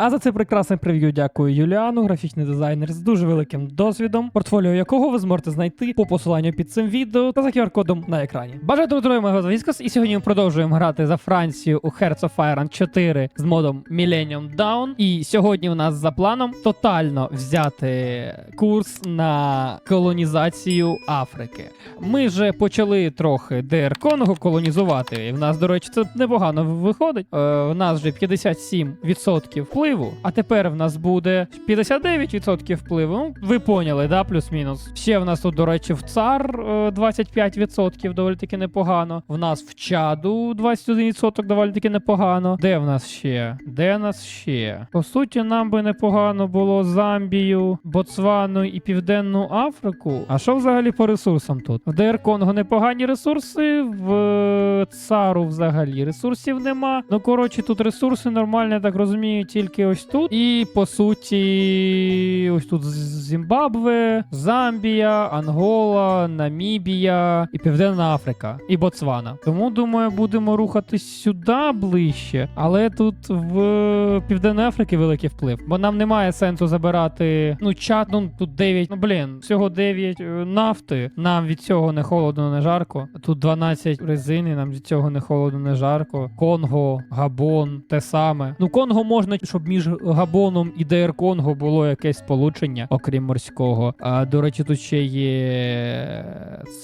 А за це прекрасне прев'ю дякую Юліану, графічний дизайнер з дуже великим досвідом, портфоліо якого ви зможете знайти по посиланню під цим відео та за QR-кодом на екрані. Бажаю друзі, мого Віскас, і сьогодні ми продовжуємо грати за Францію у Hearts of Iron 4 з модом Millennium Down. І сьогодні у нас за планом тотально взяти курс на колонізацію Африки. Ми вже почали трохи ДР Конго колонізувати. І в нас, до речі, це непогано виходить. Е, у нас вже 57% впливу, а тепер в нас буде 59% впливу. Ну, ви поняли, да, плюс-мінус. Ще в нас тут, до речі, в цар е, 25% доволі таки непогано. В нас в чаду 21% доволі таки непогано. Де в нас ще? Де в нас ще? По суті, нам би непогано було Замбію, Ботсвану і Південну Африку. А що взагалі по ресурсам тут? В ДР Конго непогані ресурси, в е, цару взагалі ресурсів нема. Ну коротше, тут ресурси нормально, я так розумію, тільки ось тут. І по суті, ось тут Зімбабве, Замбія, Ангола, Намібія і Південна Африка, і Ботсвана. Тому думаю, будемо рухатись сюди ближче. Але тут в Південної Африки великий вплив, бо нам немає сенсу забирати. Ну, чат, ну тут 9, ну блін, всього 9 е, нафти. Нам від цього не холодно, не жарко. Тут 12 резини, нам від цього не холодно, не жарко. Конго, Габон, те саме. Ну, Конго можна, щоб між Габоном і ДР Конго було якесь сполучення, окрім морського. А до речі, тут ще є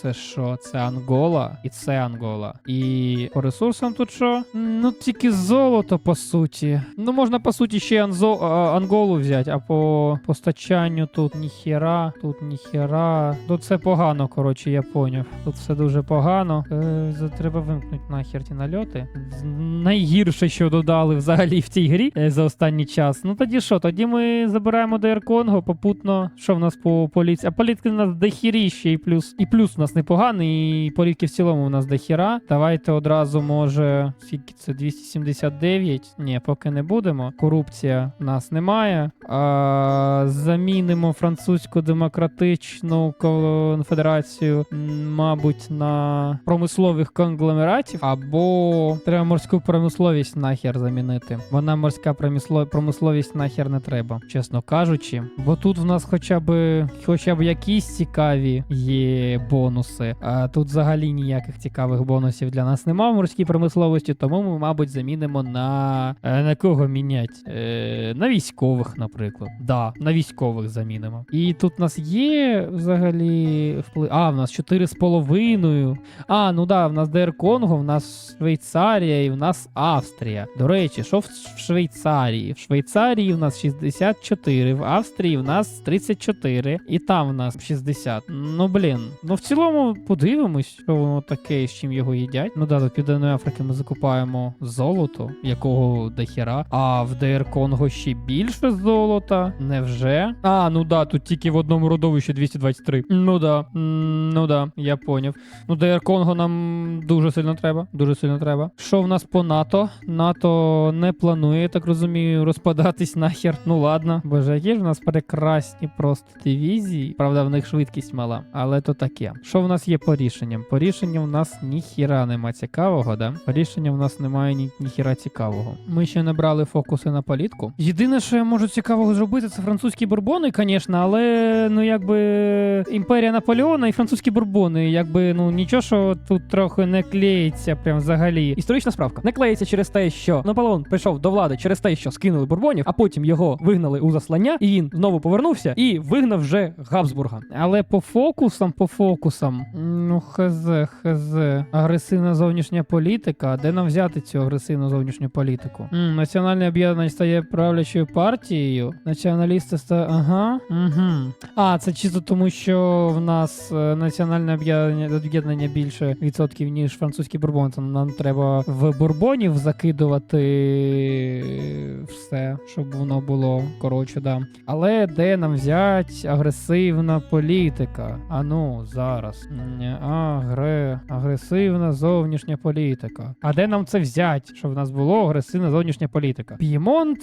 це що? Це Ангола, і це Ангола. І по ресурсам тут що? Ну тільки золото, по суті. Ну можна по суті ще Анзо... Анголу взяти, а по постачанню тут ніхера, тут ніхера. Тут все погано, коротше, я поняв. Тут все дуже погано. Е, треба вимкнути нахер ті нальоти. Найгірше, що додали взагалі в цій грі е, за останній час. Ну тоді що? Тоді ми забираємо ДР Конго, попутно. Що в нас по поліції? А політики в нас дохіріще, і плюс. І плюс у нас непоганий, і політики в цілому у нас дохіра. Давайте одразу, може, скільки це 279? Ні, поки не будемо. Корупція в нас немає. А, замінимо французьку демократичну конфедерацію, мабуть, на промислових конгломератів, або треба морську промисловість нахер замінити. Вона морська промисло- промисловість нахер не треба, чесно кажучи. Бо тут в нас хоча б хоча б якісь цікаві є бонуси. А тут взагалі ніяких цікавих бонусів для нас немає в морській промисловості, тому ми, мабуть, замінимо на е, на кого мінять? Е, на військових, наприклад. Да, на військових замінимо. І тут у нас є взагалі вплив. А, в нас 4,5. А, ну да, в нас ДР Конго, в нас Швейцарія і в нас Австрія. До речі, що в в Швейцарії? В Швейцарії в нас 64, в Австрії в нас 34, і там в нас 60. Ну блін. Ну в цілому подивимось, що воно таке, з чим його їдять. Ну да, до Південної Африки ми закупаємо золото, якого дохіра. А в ДР Конго ще більше золота. Невже? А, ну да, тут тільки в одному родовищі 223. Ну да, ну да, я поняв. Ну, ДР Конго нам дуже сильно треба. Дуже сильно треба. Що в нас по НАТО? НАТО не планує, я так розумію, розпадатись нахер. Ну ладно. Боже, які ж у нас прекрасні просто дивізії. Правда, в них швидкість мала, але то таке. Що в нас є по рішенням? По рішенням в нас ніхіра нема цікавого, да? По рішенням в нас немає ні, ніхіра цікавого. Ми ще не брали фокуси на політку. Єдине, що я можу цікавого зробити, це французькі бурбони, звісно, але ну якби імперія Наполеона і французькі бурбони, якби ну нічого, що тут трохи не клеїться, прям взагалі. Історична справка не клеїться через те, що Наполеон прийшов до влади через те, що скинули бурбонів, а потім його вигнали у заслання, і він знову повернувся і вигнав вже Габсбурга. Але по фокусам, по фокусам, ну хз, хз, агресивна зовнішня політика. Де нам взяти цю агресивну зовнішню політику? М, національне об'єднання стає правлячою партією. Націоналісти ста. Ага. Угу. А, це чисто тому, що в нас е, національне об'єднання об'єднання більше відсотків, ніж французький бурбон. Тому нам треба в бурбонів закидувати все, щоб воно було коротше, да. Але де нам взять агресивна політика? А ну, зараз. Агре... Агресивна зовнішня політика. А де нам це взять, щоб в нас було агресивна зовнішня політика? П'ємонт,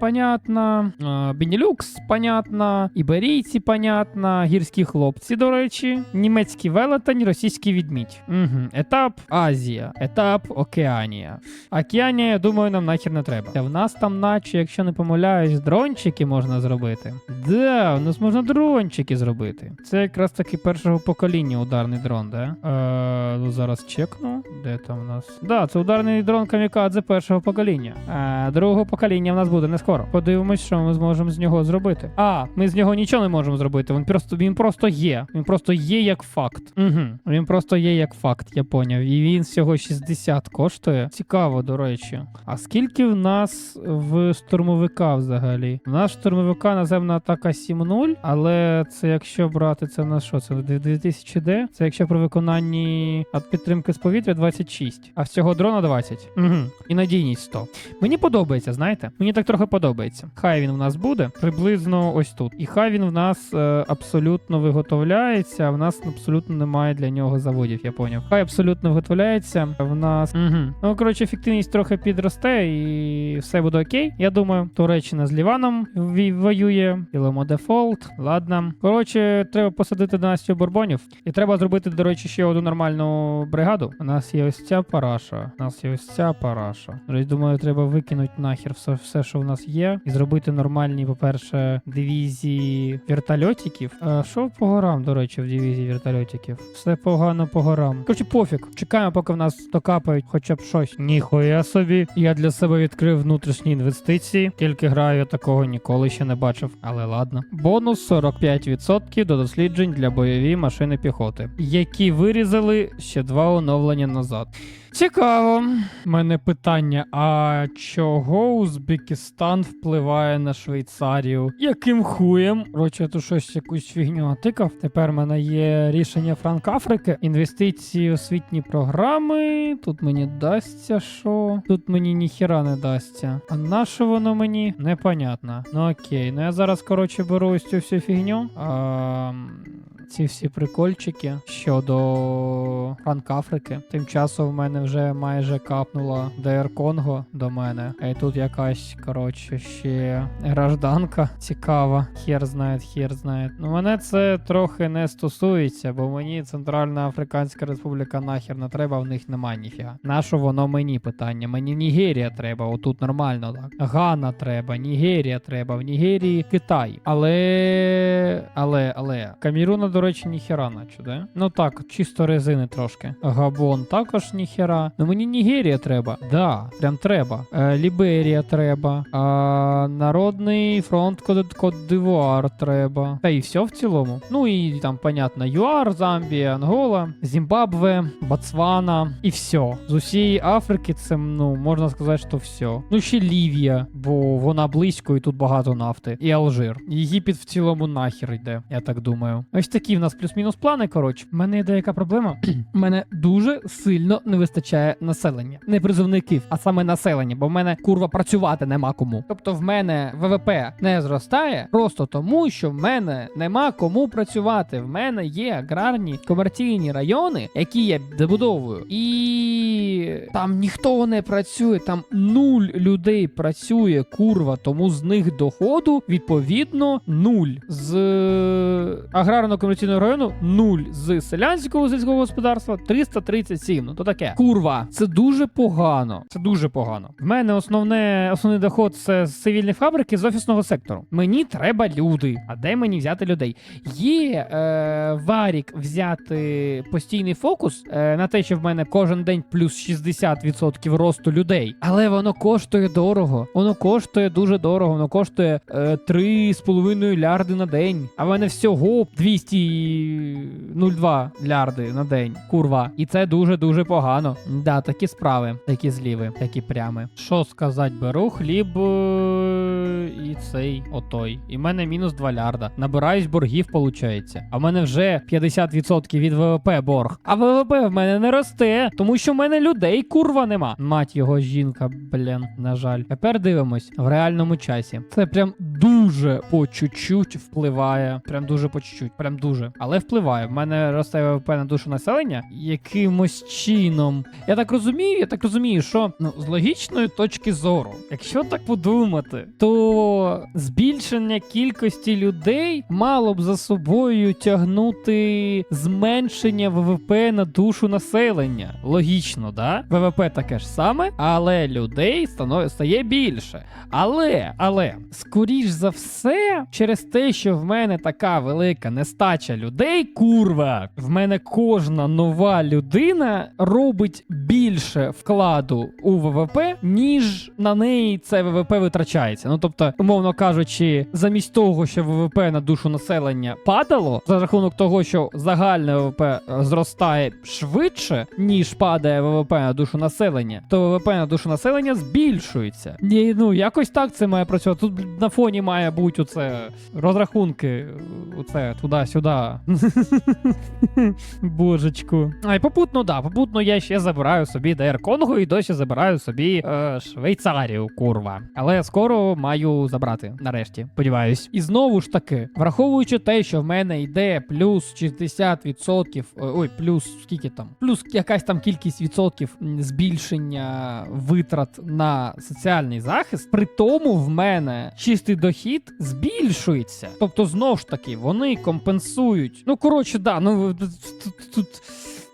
понятно. Бенілюкс, понятно. Іберійці, понятно. Гірські хлопці, до речі. Німецький велетень, російський відмідь. Угу. Етап Азія, етап Океанія. Океанія, я думаю, нам нахер не треба. В нас там наче, якщо не помиляюсь, дрончики можна зробити. Да, у нас можна дрончики зробити. Це якраз таки першого покоління ударний дрон, да? Е, ну зараз чекну. Де там у нас? Да, це ударний дрон Камікадзе першого покоління. А другого покоління в нас буде не скоро. Подивимось, що ми зможемо з нього зробити. А, ми з нього нічого не можемо зробити. Він просто він просто є. Він просто є як факт. Угу. Він просто є як факт, я поняв. І він всього 60 коштує. Цікаво, до речі. А скільки в нас в штурмовика взагалі? У нас штурмовика наземна атака 7.0, але це якщо брати це на що? Це 2000 d Це якщо при виконанні підтримки з повітря 26, а всього дрона 20. Угу. І надійність 100. Мені подобається, знаєте? Мені так трохи подобається. Хай він в нас буде приблизно ось тут. І хай він в нас е, абсолютно виготовляється. а В нас абсолютно немає для нього заводів, я поняв. Хай абсолютно виготовляється. В нас. Угу. Ну, коротше, ефективність трохи підросте і все буде окей. Я думаю, Туреччина з Ліваном воює. Ілимо дефолт. Ладно. Коротше, треба посадити династію бурбонів. І треба зробити, до речі, ще одну нормальну бригаду. У нас є ось ця параша. У нас є ось ця параша. Речі, думаю, треба викинути нахер все, все, що в нас є, і зробити нормальні, по-перше, дивізії вертольотиків. А що по горам, до речі, в дивізії вертольотиків? Все погано по горам. Коротше, пофіг. Чекаємо, поки в нас докапають хоча б щось. Ніхуя собі. Я для себе відкрив внутрішній внутрішні інвестиції. Тільки граю, такого ніколи ще не бачив. Але ладно. Бонус 45% до досліджень для бойові машини піхоти, які вирізали ще два оновлення назад. Цікаво. У мене питання: а чого Узбекистан впливає на Швейцарію? Яким хуєм? Короче, я тут щось якусь фігню натикав. Тепер в мене є рішення Франк-Африки, інвестиції у освітні програми. Тут мені дасться що? Тут мені ніхіра не дасться. А на що воно мені? Непонятно. Ну окей. Ну я зараз, коротше, беру ось цю всю фігню. А, ці всі прикольчики щодо Франк-Африки. Тим часом в мене вже майже капнула ДР Конго до мене. А й тут якась, коротше, ще гражданка цікава. Хер знає, хер знає. Ну мене це трохи не стосується, бо мені Центральна Африканська Республіка нахер не треба, в них немає ніфіга. Нащо воно мені питання? Мені Нігерія треба, отут нормально так. Гана треба, Нігерія треба, в Нігерії Китай. Але. Але, але. Каміруна, до речі, ніхера наче, да? Ну так, чисто резини трошки. Габон також ніхера. Ну мені Нігерія треба. Да, прям треба. Е, Ліберія треба. А, Народний фронт Код- Кот-Дивуар треба. Та і все в цілому. Ну і там, понятно, ЮАР, Замбія, Ангола, Зімбабве, Ботсвана і все. З усієї Африки це, ну, можна сказати, що все. Ну ще Лівія, бо вона близько і тут багато нафти. І Алжир. Єгипет в цілому нахер йде, я так думаю. Ось такі в нас плюс-мінус плани. Коротше, У мене є деяка проблема. У мене дуже сильно не вистачає населення. Не призовників, а саме населення, бо в мене курва працювати нема кому. Тобто в мене ВВП не зростає просто тому, що в мене нема кому працювати. В мене є аграрні комерційні райони, які я добудовую, і там ніхто не працює, там нуль людей працює, курва, тому з них доходу відповідно нуль. З аграрно-комерційного району нуль. З селянського сільського господарства 337. Ну то таке. Курва, це дуже погано. Це дуже погано. В мене основне основний доход це з цивільної фабрики з офісного сектору. Мені треба люди. А де мені взяти людей? Є е, варік взяти постійний фокус е, на те, що в мене кожен день плюс 60% росту людей. Але воно коштує дорого. Воно коштує дуже дорого. Воно коштує е, 3,5 лярди на день. А в мене всього 202 лярди на день. Курва. І це дуже дуже погано. Да, такі справи, такі зліви, такі прями. Що сказати, беру хліб і цей отой. І в мене мінус 2 лярда. Набираюсь боргів, виходить. А в мене вже 50% від ВВП борг. А ВВП в мене не росте, тому що в мене людей курва нема. Мать його жінка, блін, на жаль. Тепер дивимось в реальному часі. Це прям дуже по чуть-чуть впливає. Прям дуже по чуть-чуть, прям дуже. Але впливає. В мене росте ВВП на душу населення якимось чином. Я так розумію, я так розумію, що ну, з логічної точки зору, якщо так подумати, то збільшення кількості людей мало б за собою тягнути зменшення ВВП на душу населення. Логічно, да? ВВП таке ж саме, але людей стає більше. Але, але, скоріш за все, через те, що в мене така велика нестача людей, курва, в мене кожна нова людина робить більше вкладу у ВВП, ніж на неї це ВВП витрачається. Ну тобто, умовно кажучи, замість того, що ВВП на душу населення падало, за рахунок того, що загальне ВВП е, зростає швидше, ніж падає ВВП на душу населення, то ВВП на душу населення збільшується. Ні, ну якось так це має працювати. Тут на фоні має бути оце розрахунки, оце туди-сюди. Божечку. А й попутно, да, попутно я ще забираю собі ДР Конго і досі забираю собі е, Швейцарію, курва. Але скоро маю забрати, нарешті, сподіваюсь. І знову ж таки, враховуючи те, що в мене йде плюс 60%, е, ой, плюс скільки там, плюс якась там кількість відсотків збільшення витрат на соціальний захист, при тому в мене чистий дохід збільшується. Тобто, знов ж таки, вони компенсують. Ну, коротше, да, ну тут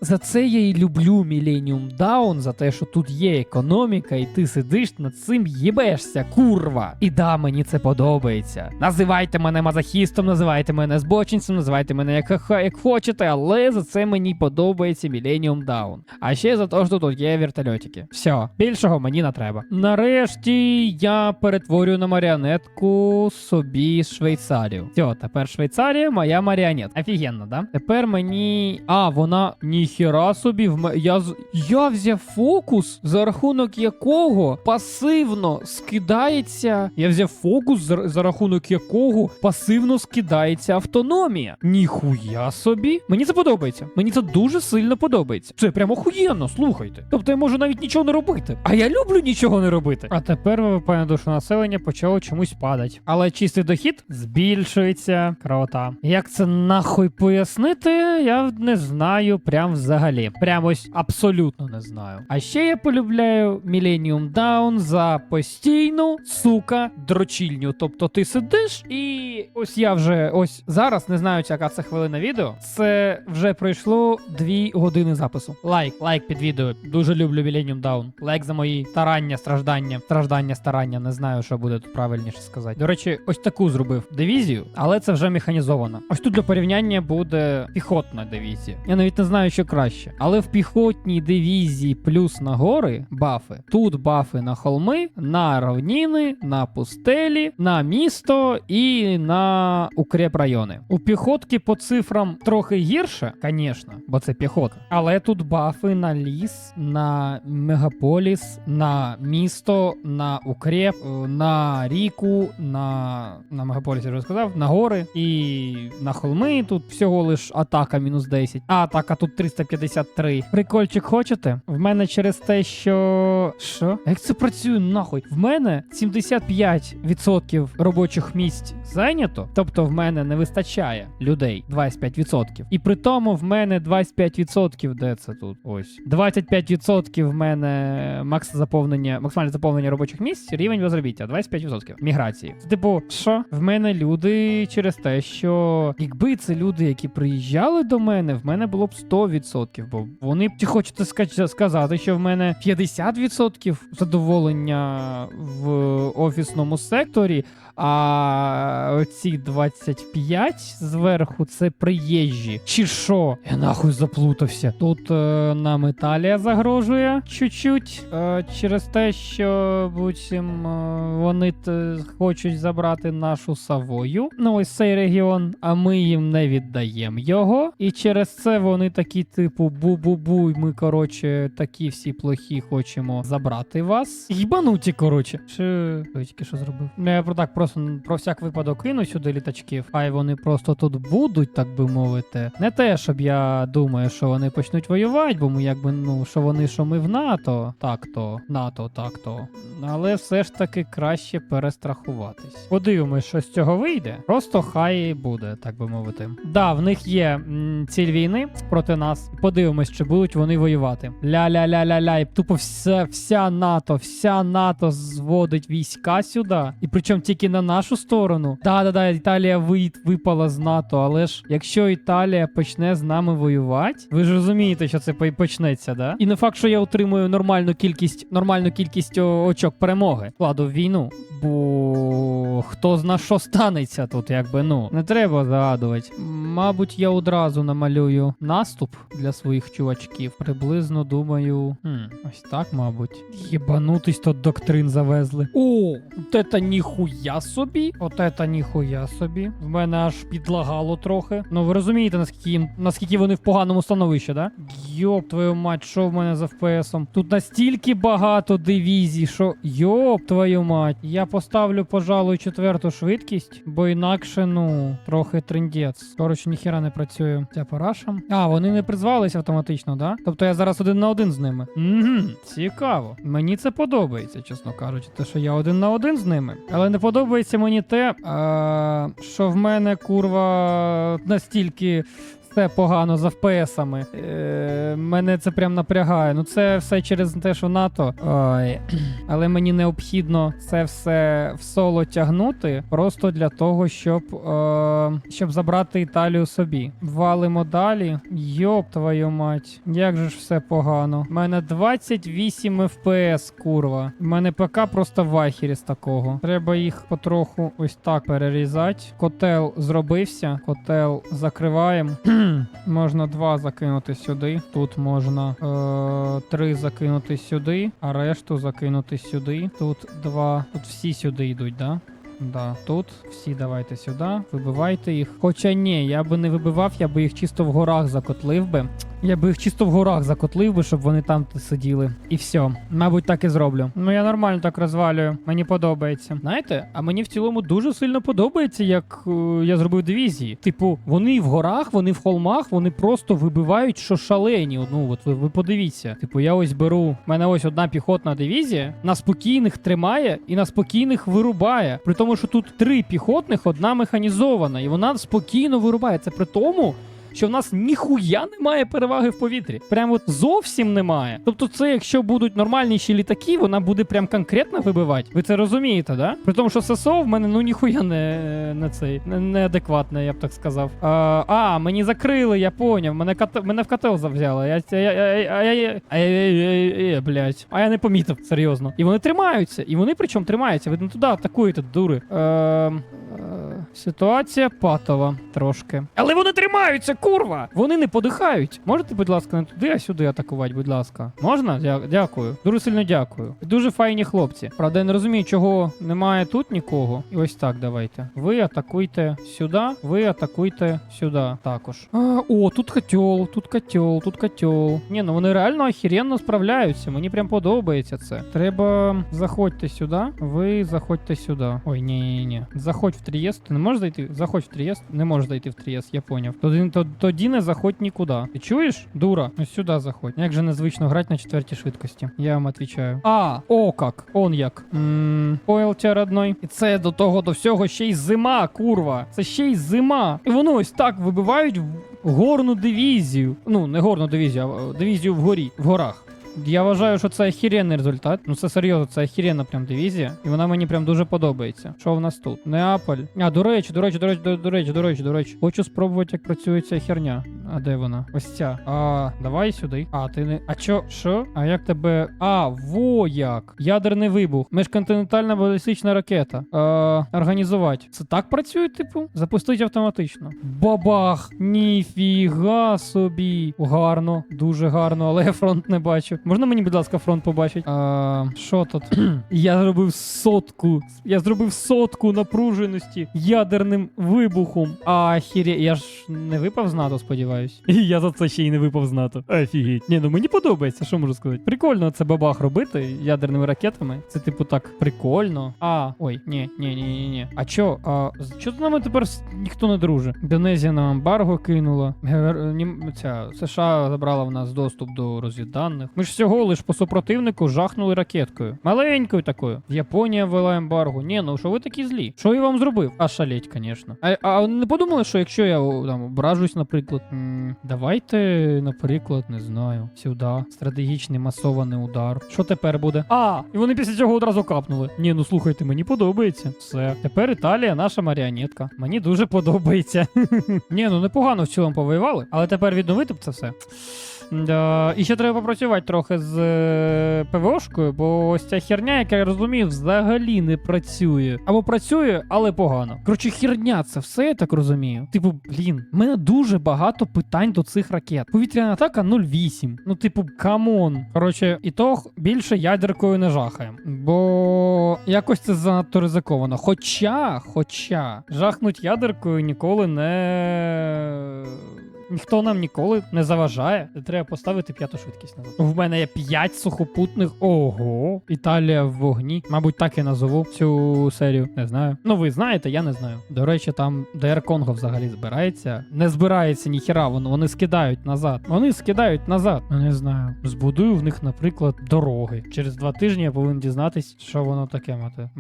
за це я і люблю Millennium Down, за те, що тут є економіка, і ти сидиш над цим їбешся, курва. І да, мені це подобається. Називайте мене мазохістом, називайте мене збочинцем, називайте мене як, як хочете, але за це мені подобається Millennium Down. А ще за те, що тут є вертольотики. Все, більшого мені не треба. Нарешті я перетворюю на маріонетку собі Швейцарію. Все, тепер Швейцарія моя маріонетка. Офігенно, да? Тепер мені. А, вона ніхіра собі в я. Я взяв фокус, за рахунок якого пасивно скидається. Я взяв фокус, за, за рахунок якого пасивно скидається автономія. Ніхуя собі. Мені це подобається. Мені це дуже сильно подобається. Це прямо охуєнно, слухайте. Тобто я можу навіть нічого не робити. А я люблю нічого не робити. А тепер ВВП на душу населення почало чомусь падати. Але чистий дохід збільшується. Круто. Як це нахуй пояснити, я не знаю прям взагалі. Прям ось абсолютно не знаю. А ще я полюбляю Millennium Down за постійну сука дрочільню. Тобто ти сидиш і ось я вже ось зараз не знаю, яка це хвилина відео. Це вже пройшло дві години запису. Лайк, лайк під відео. Дуже люблю Millennium Down. Лайк за мої старання, страждання, страждання, старання. Не знаю, що буде тут правильніше сказати. До речі, ось таку зробив дивізію, але це вже механізовано. Ось тут для порівняння буде піхотна дивізія. Я навіть не знаю, що краще. Але в піхотній дивізії плюс на гори бафи. Тут бафи на холми, на равніни, на пустелі, на місто і на укреп райони. У піхотки по цифрам трохи гірше, звісно, бо це піхота. Але тут бафи на ліс, на мегаполіс, на місто, на укреп, е, на ріку, на, на мегаполіс, я вже сказав, на гори і на холми. Тут всього лиш атака мінус 10. А атака тут 353. Прикольчик хочете? В мене через те, що. Що? Як це працює нахуй? В мене 75% робочих місць зайнято. Тобто в мене не вистачає людей 25%. І при тому в мене 25%, де це тут? Ось. 25% в мене макс заповнення, максимальне заповнення робочих місць, рівень безробіття 25% міграції. Це, Типу, що? В мене люди через те, що якби це люди, які приїжджали до мене, в мене було б 100%, бо вони хочуть сказати, що в мене 50% задоволення в офісному секторі, а оці 25 зверху це приїжджі. Чи що? Я нахуй заплутався. Тут е, нам Італія загрожує чуть-чуть е, через те, що буцім е, вони хочуть забрати нашу Савою. Ну ось цей регіон, а ми їм не віддаємо його. І через це вони такі, типу, бу-бу-бу, ми коротше такі всі плохі хочемо забрати вас. Їбануті, коротше. Що я тільки що зробив? Я про так просто про всяк випадок кину сюди літачків. Хай вони просто тут будуть, так би мовити. Не те, щоб я думаю, що вони почнуть воювати, бо ми якби ну що вони, що ми в НАТО, так то НАТО, так то. Але все ж таки краще перестрахуватись. Подивимось, що з цього вийде. Просто хай буде, так би мовити. Да, в них є м, ціль війни проти нас. Подивимось, чи будуть вони воювати. Ля-ля-ля-ля-ля. І тупо вся, вся НАТО, вся НАТО зводить війська сюди. І причому тільки на нашу сторону. Да-да-да, Італія випала з НАТО, але ж якщо Італія почне з нами воювати, ви ж розумієте, що це почнеться, да? І не факт, що я отримую нормальну кількість, нормальну кількість очок перемоги. Вкладу в війну. Бо хто зна, що станеться тут, якби ну не треба загадувати. Мабуть, я одразу намалюю наступ для своїх чувачків. Приблизно думаю, хм, ось так, мабуть. Єбанутись тут доктрин завезли. О, от это ніхуя собі. От это ніхуя собі. В мене аж підлагало трохи. Ну ви розумієте, наскільки наскільки вони в поганому становищі, да? Йоп, твою мать, що в мене з ФПСом? Тут настільки багато дивізій, що йоп, твою мать. Я поставлю, пожалуй, четверту швидкість, бо інакше, ну, трохи трендець. Коротше, ніхіра не працює. Ця параша. А, вони не призвалися автоматично, да? Тобто я зараз один на один з ними. Угу, цікаво. Мені це подобається, чесно кажучи, те, що я один на один з ними. Але не подобається мені те, а, що в мене курва настільки. Все погано з ФПСами. Е, мене це прям напрягає. Ну це все через те, що НАТО. Ой. Але мені необхідно це все в соло тягнути просто для того, щоб, е, щоб забрати Італію собі. Валимо далі. Йоп твою мать. Як же ж все погано. У мене 28 FPS, курва. У мене ПК просто в ахері з такого. Треба їх потроху ось так перерізати. Котел зробився. Котел закриваємо. Можна два закинути сюди. Тут можна е, три закинути сюди, а решту закинути сюди. Тут два. Тут всі сюди йдуть, да? Да, тут всі давайте сюди, вибивайте їх. Хоча ні, я би не вибивав, я би їх чисто в горах закотлив би. Я би їх чисто в горах закотлив би, щоб вони там сиділи. І все. Мабуть, так і зроблю. Ну я нормально так розвалюю. Мені подобається. Знаєте, а мені в цілому дуже сильно подобається, як е, я зробив дивізії. Типу, вони в горах, вони в холмах, вони просто вибивають, що шалені. Ну, от ви, ви подивіться. Типу, я ось беру. У мене ось одна піхотна дивізія. На спокійних тримає і на спокійних вирубає. При тому, що тут три піхотних, одна механізована, і вона спокійно вирубає. Це при тому, що в нас ніхуя немає переваги в повітрі. Прям от зовсім немає. Тобто, це якщо будуть нормальніші літаки, вона буде прям конкретно вибивати. Ви це розумієте, да? При тому, що ССО в мене ну ніхуя не не цей не, неадекватне, я б так сказав. А, а мені закрили, я поняв. Мене кат... мене в котел завзяли. Я я, я, я, я, я, я, я, я блядь. А я не помітив, серйозно. І вони тримаються, і вони причому тримаються. Ви не туди атакуєте, дури. Е, е, Ситуація патова трошки. Але вони тримаються, курва! Вони не подихають. Можете, будь ласка, не туди, а сюди атакувати, будь ласка. Можна? Дя- дякую. Дуже сильно дякую. Дуже файні хлопці. Правда, я не розумію, чого немає тут нікого. І ось так давайте. Ви атакуйте сюди, ви атакуйте сюди також. А, о, тут котел, тут котел, тут котел. Ні, ну вони реально охеренно справляються. Мені прям подобається це. Треба заходьте сюди. Ви заходьте сюди. Ой, ні, ні, ні. Заходь в Трієст. Ти не можеш зайти? Заходь в Трієст. Не можеш зайти в Трієст, я поняв. То- тоді не заходь нікуди. Ти чуєш? Дура. Ось сюди заходь. Як же незвично грати на четвертій швидкості. Я вам відповідаю. А, о как. Он як. Понял тебя, родной. І це до того до всього ще й зима, курва. Це ще й зима. І воно ось так вибивають горну дивізію. Ну, не горну дивізію, а дивізію вгорі, в горах. Я вважаю, що це охеренний результат. Ну це серйозно, це охеренна прям дивізія. І вона мені прям дуже подобається. Що в нас тут? Неаполь. А, до речі, до речі, до речі, до, речі, до речі, до речі. Хочу спробувати, як працює ця херня. А де вона? Ось ця. А, давай сюди. А, ти не. А чо? Що? А як тебе. А, во як. Ядерний вибух. Межконтинентальна балістична ракета. А, організувати. Це так працює, типу? Запустить автоматично. Бабах! Ніфіга собі. Гарно, дуже гарно, але я фронт не бачу. Можна мені, будь ласка, фронт побачити? А, що тут? я зробив сотку. Я зробив сотку напруженості ядерним вибухом. А хірі, я ж не випав з НАТО, сподіваюсь. І я за це ще й не випав з НАТО. Офігеть. Ні, ну мені подобається, що можу сказати. Прикольно це бабах робити ядерними ракетами. Це типу так прикольно. А, ой, ні, ні, ні, ні, ні. А чо? А чо з нами тепер ніхто не друже? Індонезія нам ембарго кинула. Нім- Ця США забрала в нас доступ до розвідданих. Ми ж всього лиш по супротивнику жахнули ракеткою. Маленькою такою. Японія ввела ембарго. Ні, ну що ви такі злі? Що я вам зробив? А шалеть, звісно. А, а не подумали, що якщо я там ображусь, наприклад, м, давайте, наприклад, не знаю, сюди. Стратегічний масований удар. Що тепер буде? А, і вони після цього одразу капнули. Ні, ну слухайте, мені подобається. Все. Тепер Італія наша маріонетка. Мені дуже подобається. Ні, ну непогано в цілому повоювали, але тепер відновити б це все. Да. І ще треба попрацювати трохи з е, ПВОшкою, бо ось ця херня, яка я розумію, взагалі не працює. Або працює, але погано. Коротше, херня, це все, я так розумію. Типу, блін, в мене дуже багато питань до цих ракет. Повітряна атака 0,8. Ну, типу, камон. Коротше, ітог більше ядеркою не жахаємо. Бо якось це занадто ризиковано. Хоча, хоча, жахнуть ядеркою ніколи не. Ніхто нам ніколи не заважає. Треба поставити п'яту швидкість назад. В мене є п'ять сухопутних. Ого. Італія в вогні. Мабуть, так і назову цю серію. Не знаю. Ну, ви знаєте, я не знаю. До речі, там ДР Конго взагалі збирається. Не збирається ніхіра, вони скидають назад. Вони скидають назад. Ну не знаю. Збудую в них, наприклад, дороги. Через два тижні я повинен дізнатись, що воно таке мати.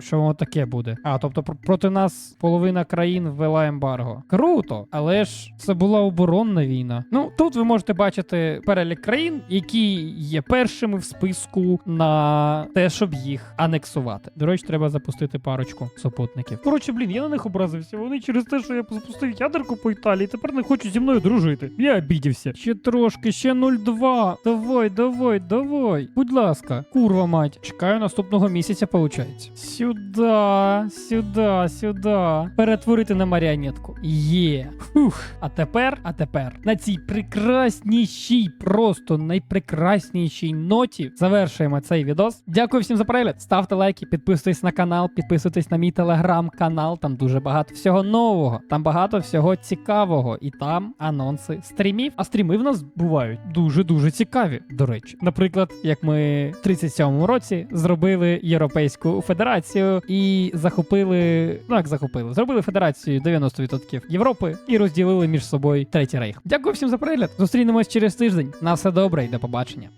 Що воно таке буде. А, тобто пр- проти нас половина країн ввела ембарго. Круто, але ж це була оборонна війна. Ну тут ви можете бачити перелік країн, які є першими в списку на те, щоб їх анексувати. До речі, треба запустити парочку супутників. Коротше, блін, я на них образився. Вони через те, що я запустив ядерку по Італії, тепер не хочуть зі мною дружити. Я обідівся. Ще трошки, ще 0,2. Давай, давай, давай. Будь ласка, курва мать. Чекаю наступного місяця, получається. Сюда, сюда, сюда. Перетворити на маріонетку. Є. Фух. А тепер, а тепер на цій прекраснішій, просто найпрекраснішій ноті завершуємо цей відос. Дякую всім за перегляд. Ставте лайки, підписуйтесь на канал, підписуйтесь на мій телеграм-канал. Там дуже багато всього нового. Там багато всього цікавого. І там анонси стрімів. А стріми в нас бувають дуже дуже цікаві. До речі, наприклад, як ми в 37-му році зробили Європейську Федерацію і захопили. Ну як захопили? Зробили федерацію 90% Європи і розділили між собою третій рейх. Дякую всім за перегляд. Зустрінемось через тиждень. На все добре і до побачення.